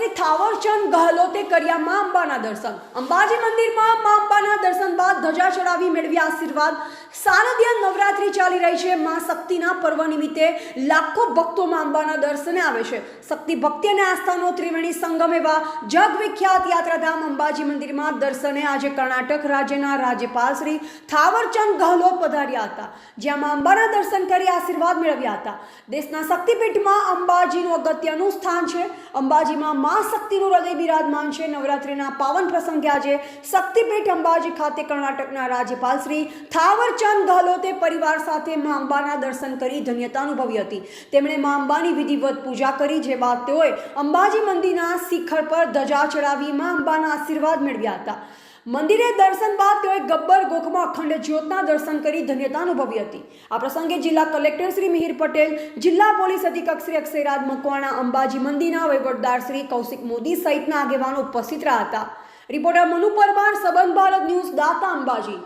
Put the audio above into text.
થાવરચંદ ગહલોતે કર્યા મા અંબાના દર્શન. અંબાજી મંદિરમાં મા અંબાના દર્શન બાદ ધજા ચડાવી મેળવ્યા આશીર્વાદ. શારદીય નવરાત્રી ચાલી રહી છે. મા શક્તિના પર્વ નિમિત્તે લાખો ભક્તો મા અંબાના દર્શને આવે છે. શક્તિ, ભક્તિ અને આસ્થાનો ત્રિવેણી સંગમ એવા જગવિખ્યાત યાત્રાધામ અંબાજી મંદિરમાં દર્શને આજે કર્ણાટક રાજ્યના રાજ્યપાલ શ્રી થાવરચંદ ગહલોત પધાર્યા હતા. જ્યાં મા અંબાના દર્શન કરી આશીર્વાદ મેળવ્યા હતા. દેશના શક્તિપીઠમાં અંબાજીનું અગત્યનું સ્થાન છે. અંબાજીમાં મા શક્તિનું હૃદય બિરાજમાન છે. નવરાત્રિના પાવન પ્રસંગે આજે શક્તિપીઠ અંબાજી ખાતે કર્ણાટકના રાજ્યપાલ શ્રી થાવરચંદ ગહલોતે પરિવાર સાથે મા અંબાના દર્શન કરી ધન્યતા અનુભવી હતી. તેમણે મા અંબાની વિધિવત પૂજા કરી, જે બાદ તેઓએ અંબાજી મંદિરના શિખર પર ધજા ચડાવી મા અંબાના આશીર્વાદ મેળવ્યા હતા. મંદિરે દર્શન બાદ તેઓએ ગબ્બર ગોખમાં અખંડ જ્યોતના દર્શન કરી ધન્યતા અનુભવી હતી. આ પ્રસંગે જિલ્લા કલેક્ટર શ્રી મિહિર પટેલ, જિલ્લા પોલીસ અધિક્ષક શ્રી અક્ષયરાજ મકવાણા, અંબાજી મંદિરના વહીવટદાર શ્રી કૌશિક મોદી સહિતના આગેવાનો ઉપસ્થિત રહ્યા હતા. રિપોર્ટર મનુ પરમાર, સંબંધ ભારત ન્યૂઝ, દાતા અંબાજી.